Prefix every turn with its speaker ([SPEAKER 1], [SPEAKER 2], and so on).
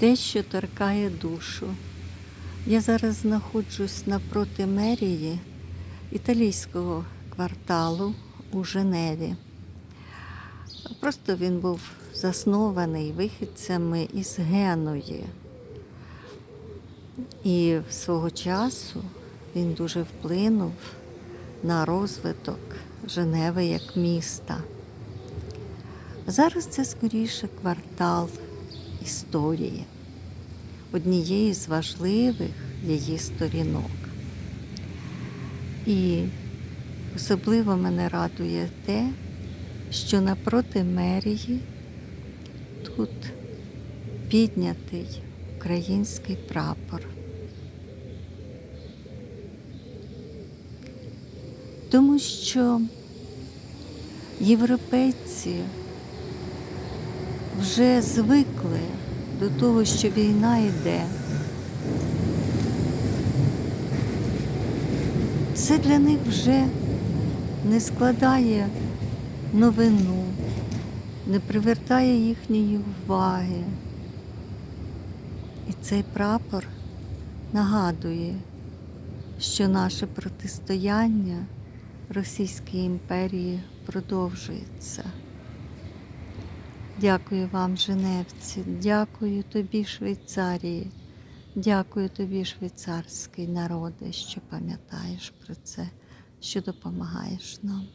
[SPEAKER 1] те, що торкає душу. Я зараз знаходжусь напроти мерії італійського кварталу у Женеві. Просто він був заснований вихідцями із Генуї. І свого часу він дуже вплинув на розвиток Женеви як міста. Зараз це скоріше квартал історії, однієї з важливих її сторінок. І особливо мене радує те, що напроти мерії тут піднятий український прапор. Тому що європейці вже звикли до того, що війна йде. Це для них вже не складає новину, не привертає їхньої уваги. І цей прапор нагадує, що наше протистояння Російській імперії продовжується. Дякую вам, Женевці, дякую тобі, Швейцарії, дякую тобі, швейцарський народи, що пам'ятаєш про це, що допомагаєш нам.